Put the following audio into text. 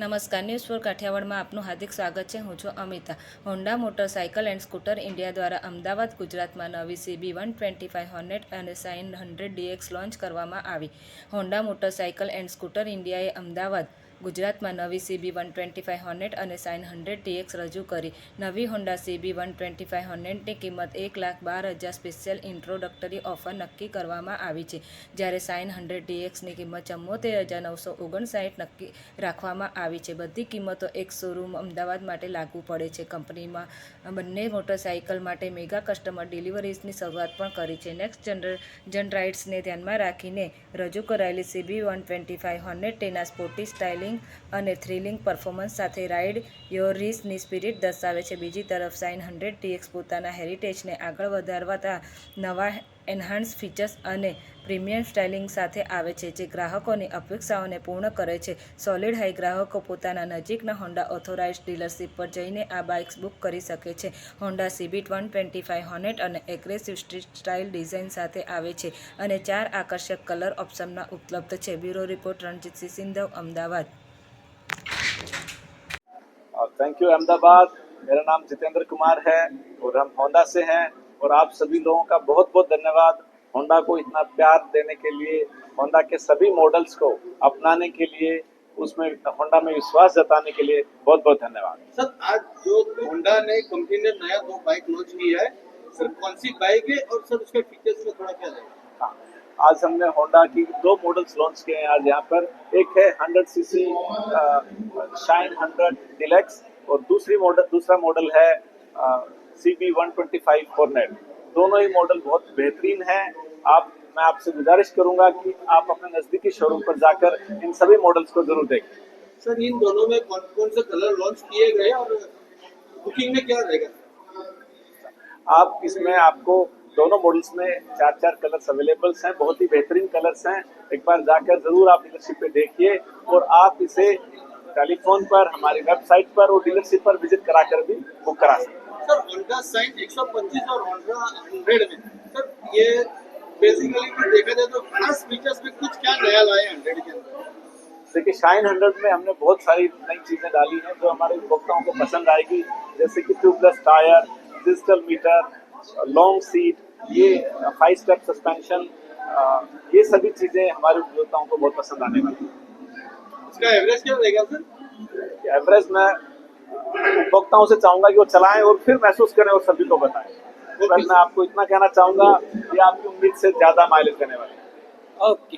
નમસ્કાર news for કાઠિયાવાડમાં આપનું હાર્દિક સ્વાગત છે. હું છું Amita. Honda motorcycle and scooter India દ્વારા અમદાવાદ, ગુજરાતમાં નવી CB one twenty five hundred અને સાઇન હંડ્રેડ ડીએક્સ લોન્ચ કરવામાં આવી. હોન્ડા મોટરસાયકલ એન્ડ સ્કૂટર ઇન્ડિયાએ અમદાવાદ ગુજરાતમાં નવી CB one twenty five hundred અને સાઇન હંડ્રેડ ટીએક્સ રજૂ કરી. નવી Honda CB one twenty five હંડ્રેડની કિંમત એક લાખ બાર હજાર સ્પેશિયલ ઇન્ટ્રોડક્ટરી ઓફર નક્કી કરવામાં આવી છે. જ્યારે સાઇન હંડ્રેડ ટીએક્સની કિંમત ચુમ્મોતેર હજાર નવસો ઓગણસાઠ નક્કી રાખવામાં આવી છે. બધી કિંમતો એક શોરૂમ અમદાવાદ માટે લાગુ પડે છે. કંપનીમાં બંને મોટરસાઇકલ માટે મેગા કસ્ટમર ડિલિવરીઝની શરૂઆત પણ કરી છે. નેક્સ્ટ જનર રાઇડ્સને ધ્યાનમાં રાખીને રજૂ કરાયેલી CB one twenty five hundred તેના સ્પોર્ટી સ્ટાઇલિંગ અને થ્રિલિંગ પરફોર્મન્સ સાથે રાઇડ યોર રીસની સ્પિરિટ દર્શાવે છે. બીજી તરફ, સાઇન હંડ્રેડ ટીએક્સ પોતાના હેરિટેજને આગળ વધારવાતા નવા એન્હાન્સ ફીચર્સ અને પ્રીમિયમ સ્ટાઇલિંગ સાથે આવે છે જે ગ્રાહકોની અપેક્ષાઓને પૂર્ણ કરે છે સોલિડ હાઈ ગ્રાહકો પોતાના નજીકના હોન્ડા ઓથોરાઇઝ્ડ ડીલરશીપ પર જઈને આ બાઇક્સ બુક કરી શકે છે Honda CB one twenty five Hornet અને એગ્રેસિવ સ્ટ્રીટ સ્ટાઇલ ડિઝાઇન સાથે આવે છે અને ચાર આકર્ષક કલર ઓપ્શનમાં ઉપલબ્ધ છે bureau report Ranjitsinh Sindhav Ahmedabad thank you Ahmedabad मेरा नाम जितेंद्र कुमार है और हम होंडा से हैं और आप सभी लोगों का बहुत बहुत धन्यवाद होंडा को इतना प्यार देने के लिए होंडा के सभी मॉडल्स को अपनाने के लिए उसमें होंडा में विश्वास जताने के लिए बहुत बहुत धन्यवाद। सर आज जो होंडा ने कंपनी ने नया दो बाइक लॉन्च की है सर कौन सी बाइक है और सर उसके फीचर्स में थोड़ा क्या रहेगा? हाँ, आज हमने होंडा की दो मॉडल्स लॉन्च किए हैं आज यहाँ पर। एक है 100 सीसी शाइन 100 डिलेक्स और दूसरी मॉडल दूसरा मॉडल है C B one twenty five Hornet दोनों ही मॉडल बहुत बेहतरीन हैं। आप मैं आपसे गुजारिश करूँगा कि आप अपने नज़दीकी शोरूम पर जाकर इन सभी मॉडल्स को ज़रूर देखें। सर इन दोनों में कौन कौन से कलर लॉन्च किए गए और बुकिंग में क्या रहेगा? आप इसमें आपको दोनों मॉडल्स में चार चार कलर्स अवेलेबल्स हैं। बहुत ही बेहतरीन कलर्स हैं। एक बार जाकर ज़रूर आप डीलरशिप पे देखिए और आप इसे टेलीफोन पर हमारी वेबसाइट पर और डीलरशिप पर विज़िट कराकर भी बुक करा सकते हैं। सर होंडा साइन 125 और होंडा 100 में। सर ये बेसिकली देखा जाए तो खास फीचर्स में कुछ क्या नया लाए हैं 100 के अंदर? देखिए शाइन हंड्रेड में हमने बहुत सारी नई चीज़ें डाली हैं जो हमारे उपभोक्ताओं को पसंद आएगी। जैसे कि tubeless tyre digital meter long seat ये फाइव स्टेप सस्पेंशन ये सभी चीज़ें हमारे उपभोक्ताओं को बहुत पसंद आने वाली हैं। इसका एवरेज क्या रहेगा सर? एवरेज मैं उपभोक्ताओं से चाहूँगा कि वो चलाएँ और फिर महसूस करें और सभी को बताएँ। पर मैं आपको इतना कहना चाहूँगा कि आपकी उम्मीद से ज़्यादा माइलेज देने वाले ओके